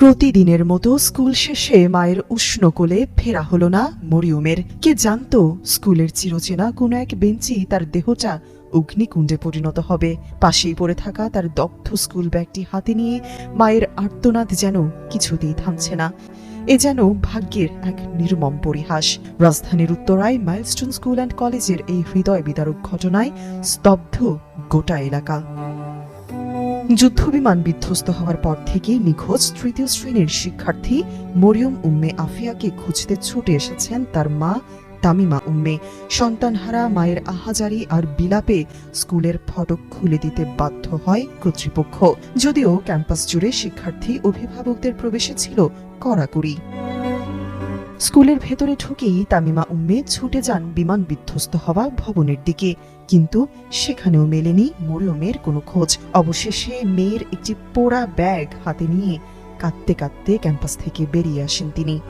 প্রতিদিনের মতো স্কুল শেষে মায়ের উষ্ণ কোলে ফেরা হলো না মরিয়মের। কে জানতো স্কুলের চিরচেনা কোনো এক বেঞ্চি তার দেহটা অগ্নিকুণ্ডে পরিণত হবে। পাশেই পড়ে থাকা তার দগ্ধ স্কুল ব্যাগটি হাতে নিয়ে মায়ের আর্তনাদ যেন কিছুতেই থামছে না। এ যেন ভাগ্যের এক নির্মম পরিহাস। রাজধানীর উত্তরায় মাইলস্টোন স্কুল অ্যান্ড কলেজের এই হৃদয় বিদারক ঘটনায় স্তব্ধ গোটা এলাকা। যুদ্ধবিমান বিধ্বস্ত হওয়ার পর থেকেই নিখোঁজ তৃতীয় শ্রেণির শিক্ষার্থী মরিয়ম উম্মে আফিয়াকে খুঁজতে ছুটে এসেছেন তার মা তামিমা উম্মে। সন্তানহারা, মায়ের আহাজারি আর বিলাপে স্কুলের ফটক খুলে দিতে বাধ্য হয় কর্তৃপক্ষ। যদিও ক্যাম্পাস জুড়ে শিক্ষার্থী, অভিভাবকদের প্রবেশে ছিল কড়াকড়ি। স্কুলের ভেতরে ঢুকেই তামিমা উম্মে ছুটে যান বিমান বিধ্বস্ত হওয়া ভবনের দিকে। কিন্তু সেখানেও মেলেনি মরিয়মের কোনো খোঁজ। অবশেষে মেয়ের একটি পোড়া ব্যাগ হাতে নিয়ে কাঁদতে কাঁদতে ক্যাম্পাস থেকে বেরিয়ে আসেন তিনি।